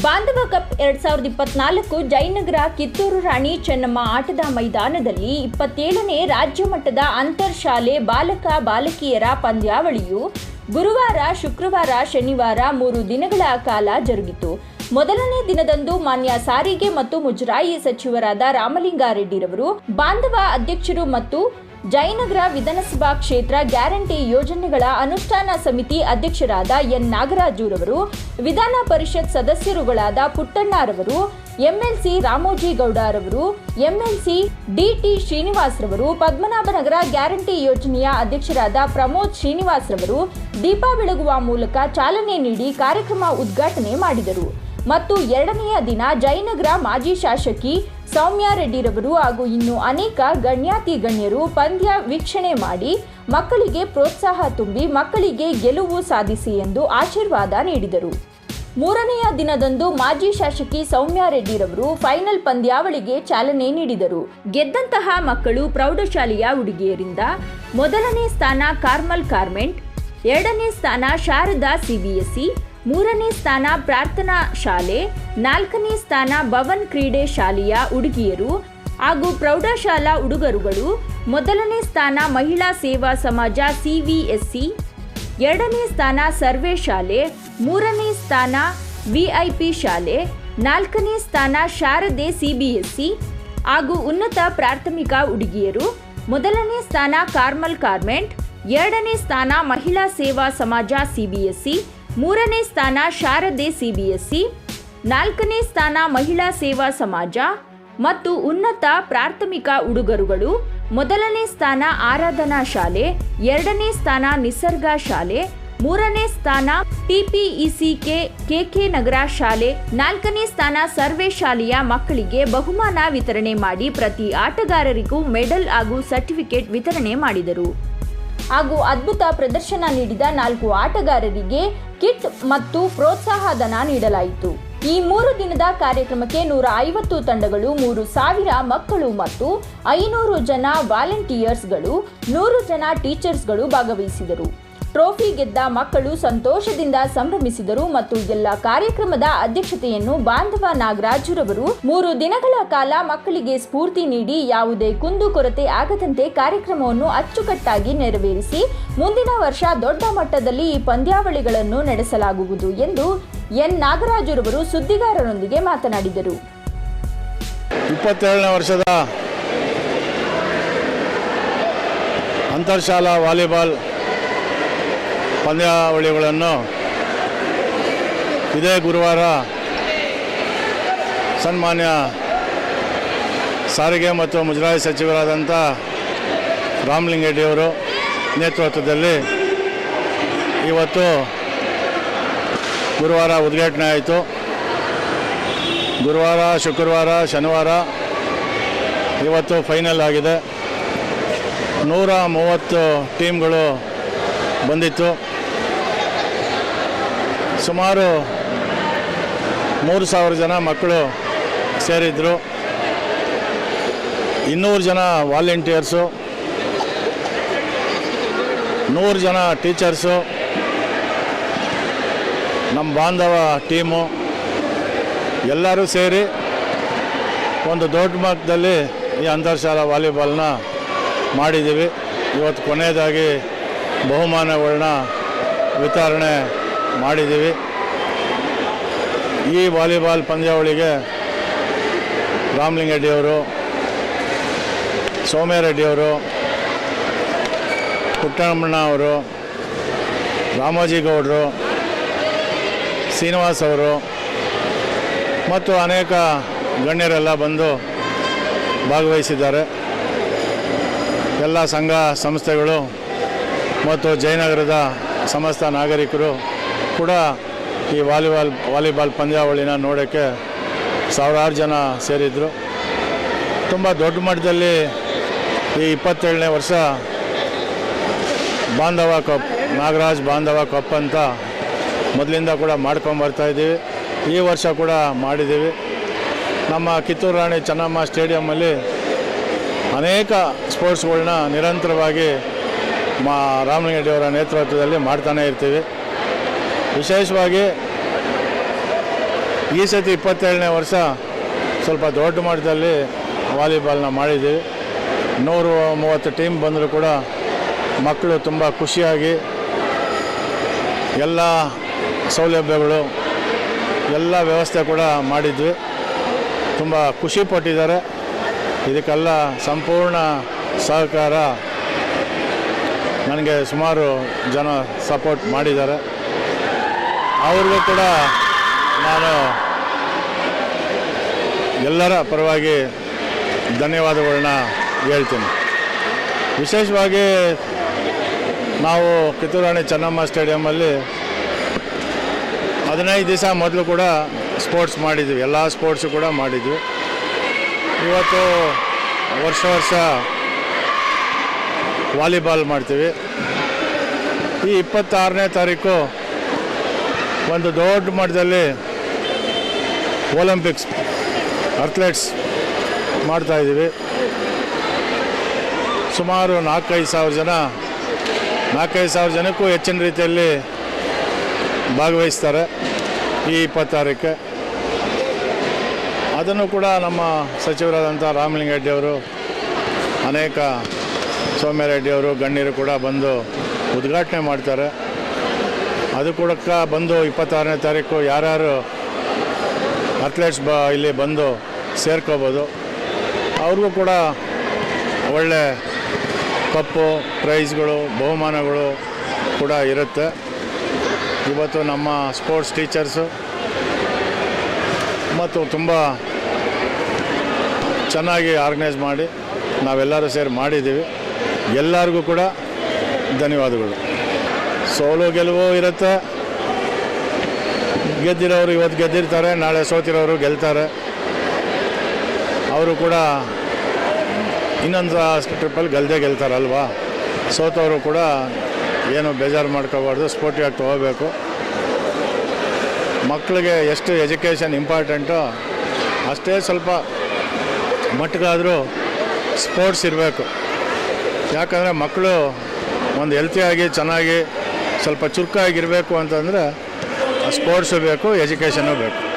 ಬಾಂಧವ ಕಪ್ ಎರಡ್ ಸಾವಿರದ ಇಪ್ಪತ್ನಾಲ್ಕು ಜಯನಗರ ಕಿತ್ತೂರು ರಾಣಿ ಚೆನ್ನಮ್ಮ ಆಟದ ಮೈದಾನದಲ್ಲಿ ಇಪ್ಪತ್ತೇಳನೇ ರಾಜ್ಯ ಮಟ್ಟದ ಅಂತರ್ ಶಾಲೆ ಬಾಲಕ ಬಾಲಕಿಯರ ಪಂದ್ಯಾವಳಿಯು ಗುರುವಾರ, ಶುಕ್ರವಾರ, ಶನಿವಾರ ಮೂರು ದಿನಗಳ ಕಾಲ ಜರುಗಿತು. ಮೊದಲನೇ ದಿನದಂದು ಮಾನ್ಯ ಸಾರಿಗೆ ಮತ್ತು ಮುಜರಾಯಿ ಸಚಿವರಾದ ರಾಮಲಿಂಗಾರೆಡ್ಡಿರವರು, ಬಾಂಧವ ಅಧ್ಯಕ್ಷರು ಮತ್ತು ಜಯನಗರ ವಿಧಾನಸಭಾ ಕ್ಷೇತ್ರ ಗ್ಯಾರಂಟಿ ಯೋಜನೆಗಳ ಅನುಷ್ಠಾನ ಸಮಿತಿ ಅಧ್ಯಕ್ಷರಾದ ಎನ್ ನಾಗರಾಜುರವರು, ವಿಧಾನ ಪರಿಷತ್ ಸದಸ್ಯರುಗಳಾದ ಪುಟ್ಟಣ್ಣರವರು, ಎಂಎಲ್ಸಿ ರಾಮೋಜಿಗೌಡರವರು, ಎಂಎಲ್ಸಿ ಡಿಟಿ ಶ್ರೀನಿವಾಸ್ರವರು, ಪದ್ಮನಾಭನಗರ ಗ್ಯಾರಂಟಿ ಯೋಜನೆಯ ಅಧ್ಯಕ್ಷರಾದ ಪ್ರಮೋದ್ ಶ್ರೀನಿವಾಸ್ರವರು ದೀಪ ಬೆಳಗುವ ಮೂಲಕ ಚಾಲನೆ ನೀಡಿ ಕಾರ್ಯಕ್ರಮ ಉದ್ಘಾಟನೆ ಮಾಡಿದರು. ಮತ್ತು ಎರಡನೆಯ ದಿನ ಜಯನಗರ ಮಾಜಿ ಶಾಸಕಿ ಸೌಮ್ಯಾರೆಡ್ಡಿರವರು ಹಾಗೂ ಇನ್ನು ಅನೇಕ ಗಣ್ಯಾತಿ ಗಣ್ಯರು ಪಂದ್ಯ ವೀಕ್ಷಣೆ ಮಾಡಿ ಮಕ್ಕಳಿಗೆ ಪ್ರೋತ್ಸಾಹ ತುಂಬಿ ಮಕ್ಕಳಿಗೆ ಗೆಲುವು ಸಾಧಿಸಿ ಎಂದು ಆಶೀರ್ವಾದ ನೀಡಿದರು. ಮೂರನೆಯ ದಿನದಂದು ಮಾಜಿ ಶಾಸಕಿ ಸೌಮ್ಯಾರೆಡ್ಡಿರವರು ಫೈನಲ್ ಪಂದ್ಯಾವಳಿಗೆ ಚಾಲನೆ ನೀಡಿದರು. ಗೆದ್ದಂತಹ ಮಕ್ಕಳು ಪ್ರೌಢಶಾಲೆಯ ಹುಡುಗಿಯರಿಂದ ಮೊದಲನೇ ಸ್ಥಾನ ಕಾರ್ಮಲ್ ಕಾರ್ಮೆಂಟ್, ಎರಡನೇ ಸ್ಥಾನ ಶಾರದಾ ಸಿಬಿಎಸ್ಇ ಮೂರನೇ ಸ್ಥಾನ ಪ್ರಾರ್ಥನಾ ಶಾಲೆ, ನಾಲ್ಕನೇ ಸ್ಥಾನ ಭವನ್ ಕ್ರೀಡೆ ಶಾಲೆಯ ಹುಡುಗಿಯರು ಹಾಗೂ ಪ್ರೌಢಶಾಲಾ ಹುಡುಗರುಗಳು, ಮೊದಲನೇ ಸ್ಥಾನ ಮಹಿಳಾ ಸೇವಾ ಸಮಾಜ ಸಿವಿಎಸ್ಸಿ ಎರಡನೇ ಸ್ಥಾನ ಸರ್ವೆ ಶಾಲೆ, ಮೂರನೇ ಸ್ಥಾನ ವಿಐಪಿ ಶಾಲೆ, ನಾಲ್ಕನೇ ಸ್ಥಾನ ಶಾರದೆ ಸಿಬಿಎಸ್ಸಿ ಹಾಗೂ ಉನ್ನತ ಪ್ರಾಥಮಿಕ ಹುಡುಗಿಯರು, ಮೊದಲನೇ ಸ್ಥಾನ ಕಾರ್ಮಲ್ ಕಾರ್ಮೆಂಟ್, ಎರಡನೇ ಸ್ಥಾನ ಮಹಿಳಾ ಸೇವಾ ಸಮಾಜ ಸಿಬಿಎಸ್ಸಿ ಮೂರನೇ ಸ್ಥಾನ ಶಾರದೆ ಸಿಬಿಎಸ್ಇ, ನಾಲ್ಕನೇ ಸ್ಥಾನ ಮಹಿಳಾ ಸೇವಾ ಸಮಾಜ ಮತ್ತು ಉನ್ನತ ಪ್ರಾಥಮಿಕ ಉಡುಗರುಗಳು, ಮೊದಲನೇ ಸ್ಥಾನ ಆರಾಧನಾ ಶಾಲೆ, ಎರಡನೇ ಸ್ಥಾನ ನಿಸರ್ಗ ಶಾಲೆ, ಮೂರನೇ ಸ್ಥಾನ ಟಿಪಿಇಸಿಕೆ ಕೆಕೆ ನಗರ ಶಾಲೆ, ನಾಲ್ಕನೇ ಸ್ಥಾನ ಸರ್ವೆ ಶಾಲೆಯ ಮಕ್ಕಳಿಗೆ ಬಹುಮಾನ ವಿತರಣೆ ಮಾಡಿ ಪ್ರತಿ ಆಟಗಾರರಿಗೂ ಮೆಡಲ್ ಹಾಗೂ ಸರ್ಟಿಫಿಕೇಟ್ ವಿತರಣೆ ಮಾಡಿದರು. ಹಾಗೂ ಅದ್ಭುತ ಪ್ರದರ್ಶನ ನೀಡಿದ ನಾಲ್ಕು ಆಟಗಾರರಿಗೆ ಕಿಟ್ ಮತ್ತು ಪ್ರೋತ್ಸಾಹಧನ ನೀಡಲಾಯಿತು. ಈ ಮೂರು ದಿನದ ಕಾರ್ಯಕ್ರಮಕ್ಕೆ ನೂರ ಐವತ್ತು ತಂಡಗಳು, ಮೂರು ಸಾವಿರ ಮಕ್ಕಳು ಮತ್ತು ಐನೂರು ಜನ ವಾಲಂಟಿಯರ್ಸ್ಗಳು, ನೂರು ಜನ ಟೀಚರ್ಸ್ಗಳು ಭಾಗವಹಿಸಿದರು. ಟ್ರೋಫಿ ಗೆದ್ದ ಮಕ್ಕಳು ಸಂತೋಷದಿಂದ ಸಂಭ್ರಮಿಸಿದರು ಮತ್ತು ಎಲ್ಲ ಕಾರ್ಯಕ್ರಮದ ಅಧ್ಯಕ್ಷತೆಯನ್ನು ಬಾಂಧವ ನಾಗರಾಜುರವರು ಮೂರು ದಿನಗಳ ಕಾಲ ಮಕ್ಕಳಿಗೆ ಸ್ಫೂರ್ತಿ ನೀಡಿ ಯಾವುದೇ ಕುಂದುಕೊರತೆ ಆಗದಂತೆ ಕಾರ್ಯಕ್ರಮವನ್ನು ಅಚ್ಚುಕಟ್ಟಾಗಿ ನೆರವೇರಿಸಿ ಮುಂದಿನ ವರ್ಷ ದೊಡ್ಡ ಮಟ್ಟದಲ್ಲಿ ಈ ಪಂದ್ಯಾವಳಿಗಳನ್ನು ನಡೆಸಲಾಗುವುದು ಎಂದು ಎನ್ ನಾಗರಾಜುರವರು ಸುದ್ದಿಗಾರರೊಂದಿಗೆ ಮಾತನಾಡಿದರು. ಇಪ್ಪತ್ತೇಳನೇ ವರ್ಷದ ಅಂತರ್ಶಾಲಾ ವಾಲಿಬಾಲ್ ಪಂದ್ಯಾವಳಿಗಳನ್ನು ಇದೇ ಗುರುವಾರ ಸನ್ಮಾನ್ಯ ಸಾರಿಗೆ ಮತ್ತು ಮುಜರಾಯಿ ಸಚಿವರಾದಂಥ ರಾಮಲಿಂಗೆಡ್ಡಿಯವರು ನೇತೃತ್ವದಲ್ಲಿ ಇವತ್ತು ಗುರುವಾರ ಉದ್ಘಾಟನೆ ಆಯಿತು. ಗುರುವಾರ, ಶುಕ್ರವಾರ, ಶನಿವಾರ ಇವತ್ತು ಫೈನಲ್ ಆಗಿದೆ. ನೂರ ಮೂವತ್ತು ಟೀಮ್ಗಳು ಬಂದಿತ್ತು. ಸುಮಾರು ಮೂರು ಸಾವಿರ ಜನ ಮಕ್ಕಳು ಸೇರಿದ್ರು. ಇನ್ನೂರು ಜನ ವಾಲಂಟಿಯರ್ಸು. ನೂರು ಜನ ಟೀಚರ್ಸು. ನಮ್ಮ ಬಾಂಧವ ಟೀಮು. ಎಲ್ಲರೂ ಸೇರಿ ಒಂದು ದೊಡ್ಡ ಮಟ್ಟದಲ್ಲಿ ಈ ಅಂತರ್ಶಾಲಾ ವಾಲಿಬಾಲ್ನ ಮಾಡಿದ್ದೀವಿ. ಇವತ್ತು ಕೊನೆಯದಾಗಿ ಬಹುಮಾನಗಳನ್ನ ವಿತರಣೆ ಮಾಡಿದ್ದೀವಿ. ಈ ವಾಲಿಬಾಲ್ ಪಂದ್ಯಾವಳಿಗೆ ರಾಮಲಿಂಗಡ್ಡಿಯವರು ಸೋಮ್ಯರೆಡ್ಡಿಯವರು ಪುಟ್ಟರಮಣ್ಣ ಅವರು ರಾಮೋಜಿಗೌಡರು ಶ್ರೀನಿವಾಸ್ ಅವರು ಮತ್ತು ಅನೇಕ ಗಣ್ಯರೆಲ್ಲ ಬಂದು ಭಾಗವಹಿಸಿದ್ದಾರೆ. ಎಲ್ಲ ಸಂಘ ಸಂಸ್ಥೆಗಳು ಮತ್ತು ಜಯನಗರದ ಸಮಸ್ತ ನಾಗರಿಕರು ಕೂಡ ಈ ವಾಲಿಬಾಲ್ ವಾಲಿಬಾಲ್ ಪಂದ್ಯಾವಳಿನ ನೋಡೋಕ್ಕೆ ಸಾವಿರಾರು ಜನ ಸೇರಿದ್ರು. ತುಂಬ ದೊಡ್ಡ ಮಟ್ಟದಲ್ಲಿ ಈ ಇಪ್ಪತ್ತೇಳನೇ ವರ್ಷ ಬಾಂಧವ ಕಪ್, ನಾಗರಾಜ್ ಬಾಂಧವ ಕಪ್ ಅಂತ ಮೊದಲಿಂದ ಕೂಡ ಮಾಡ್ಕೊಂಬರ್ತಾ ಇದ್ದೀವಿ. ಈ ವರ್ಷ ಕೂಡ ಮಾಡಿದ್ದೀವಿ. ನಮ್ಮ ಕಿತ್ತೂರು ರಾಣಿ ಚೆನ್ನಮ್ಮ ಸ್ಟೇಡಿಯಮ್ಮಲ್ಲಿ ಅನೇಕ ಸ್ಪೋರ್ಟ್ಸ್ಗಳನ್ನ ನಿರಂತರವಾಗಿ ಮಾ ರಾಮಲಿಂಗಡ್ಡಿಯವರ ನೇತೃತ್ವದಲ್ಲಿ ಮಾಡ್ತಾನೆ ಇರ್ತೀವಿ. ವಿಶೇಷವಾಗಿ ಈ ಸತಿ ಇಪ್ಪತ್ತೇಳನೇ ವರ್ಷ ಸ್ವಲ್ಪ ದೊಡ್ಡ ಮಟ್ಟದಲ್ಲಿ ವಾಲಿಬಾಲ್ನ ಮಾಡಿದ್ದೀವಿ ನೂರು ಮೂವತ್ತು ಟೀಮ್ ಬಂದರೂ ಕೂಡ ಮಕ್ಕಳು ತುಂಬ ಖುಷಿಯಾಗಿ ಎಲ್ಲ ಸೌಲಭ್ಯಗಳು, ಎಲ್ಲ ವ್ಯವಸ್ಥೆ ಕೂಡ ಮಾಡಿದ್ವಿ. ತುಂಬ ಖುಷಿ ಪಟ್ಟಿದ್ದಾರೆ. ಇದಕ್ಕೆಲ್ಲ ಸಂಪೂರ್ಣ ಸಹಕಾರ. ನನಗೆ ಸುಮಾರು ಜನ ಸಪೋರ್ಟ್ ಮಾಡಿದ್ದಾರೆ. ಅವ್ರಿಗೂ ಕೂಡ ನಾನು ಎಲ್ಲರ ಪರವಾಗಿ ಧನ್ಯವಾದಗಳನ್ನ ಹೇಳ್ತೀನಿ. ವಿಶೇಷವಾಗಿ ನಾವು ಕಿತ್ತೂರಾಣಿ ಚೆನ್ನಮ್ಮ ಸ್ಟೇಡಿಯಮಲ್ಲಿ ಹದಿನೈದು ದಿವಸ ಮೊದಲು ಕೂಡ ಸ್ಪೋರ್ಟ್ಸ್ ಮಾಡಿದ್ವಿ. ಎಲ್ಲ ಸ್ಪೋರ್ಟ್ಸು ಕೂಡ ಮಾಡಿದ್ವಿ. ಇವತ್ತು ವರ್ಷ ವರ್ಷ ವಾಲಿಬಾಲ್ ಮಾಡ್ತೀವಿ. ಈ ಇಪ್ಪತ್ತಾರನೇ ತಾರೀಕು ಒಂದು ದೊಡ್ಡ ಮಟ್ಟದಲ್ಲಿ ಒಲಿಂಪಿಕ್ಸ್ ಅಥ್ಲೆಟ್ಸ್ ಮಾಡ್ತಾಯಿದ್ದೀವಿ ಸುಮಾರು ನಾಲ್ಕೈದು ಸಾವಿರ ಜನ, ನಾಲ್ಕೈದು ಸಾವಿರ ಜನಕ್ಕೂ ಹೆಚ್ಚಿನ ರೀತಿಯಲ್ಲಿ ಭಾಗವಹಿಸ್ತಾರೆ ಈ ಇಪ್ಪತ್ತಾರಕ್ಕೆ. ಅದನ್ನು ಕೂಡ ನಮ್ಮ ಸಚಿವರಾದಂಥ ರಾಮಲಿಂಗರೆಡ್ಡಿಯವರು ಅನೇಕ ಸೌಮ್ಯರೆಡ್ಡಿಯವರು ಗಣ್ಯರು ಕೂಡ ಬಂದು ಉದ್ಘಾಟನೆ ಮಾಡ್ತಾರೆ. ಅದು ಕೂಡ ಬಂದು ಇಪ್ಪತ್ತಾರನೇ ತಾರೀಕು ಯಾರ್ಯಾರು ಅಥ್ಲೆಟ್ಸ್ ಬ ಇಲ್ಲಿ ಬಂದು ಸೇರ್ಕೋಬೋದು. ಅವ್ರಿಗೂ ಕೂಡ ಒಳ್ಳೆ ಕಪ್ಪು, ಪ್ರೈಸ್ಗಳು, ಬಹುಮಾನಗಳು ಕೂಡ ಇರುತ್ತೆ. ಇವತ್ತು ನಮ್ಮ ಸ್ಪೋರ್ಟ್ಸ್ ಟೀಚರ್ಸು ಮತ್ತು ತುಂಬ ಚೆನ್ನಾಗಿ ಆರ್ಗನೈಸ್ ಮಾಡಿ ನಾವೆಲ್ಲರೂ ಸೇರಿ ಮಾಡಿದ್ದೀವಿ. ಎಲ್ಲರಿಗೂ ಕೂಡ ಧನ್ಯವಾದಗಳು. ಸೋಲು ಗೆಲುವು ಇರುತ್ತೆ. ಗೆದ್ದಿರೋರು ಇವತ್ತು ಗೆದ್ದಿರ್ತಾರೆ, ನಾಳೆ ಸೋತಿರೋರು ಗೆಲ್ತಾರೆ. ಅವರು ಕೂಡ ಇನ್ನೊಂದು ಟ್ರಿಪ್ಪಲ್ಲಿ ಗೆಲ್ಲದೆ ಗೆಲ್ತಾರಲ್ವಾ? ಸೋತವರು ಕೂಡ ಏನು ಬೇಜಾರು ಮಾಡ್ಕೋಬಾರ್ದು, ಸ್ಪೋರ್ಟಿವಾಗಿ ತೊಗೋಬೇಕು. ಮಕ್ಕಳಿಗೆ ಎಷ್ಟು ಎಜುಕೇಷನ್ ಇಂಪಾರ್ಟೆಂಟೋ ಅಷ್ಟೇ ಸ್ವಲ್ಪ ಮಟ್ಟಿಗಾದರೂ ಸ್ಪೋರ್ಟ್ಸ್ ಇರಬೇಕು. ಯಾಕಂದರೆ ಮಕ್ಕಳು ಒಂದು ಹೆಲ್ತಿಯಾಗಿ ಚೆನ್ನಾಗಿ ಸ್ವಲ್ಪ ಚುರುಕಾಗಿರಬೇಕು ಅಂತಂದರೆ ಸ್ಪೋರ್ಟ್ಸು ಬೇಕು ಎಜುಕೇಷನ್ನು ಬೇಕು.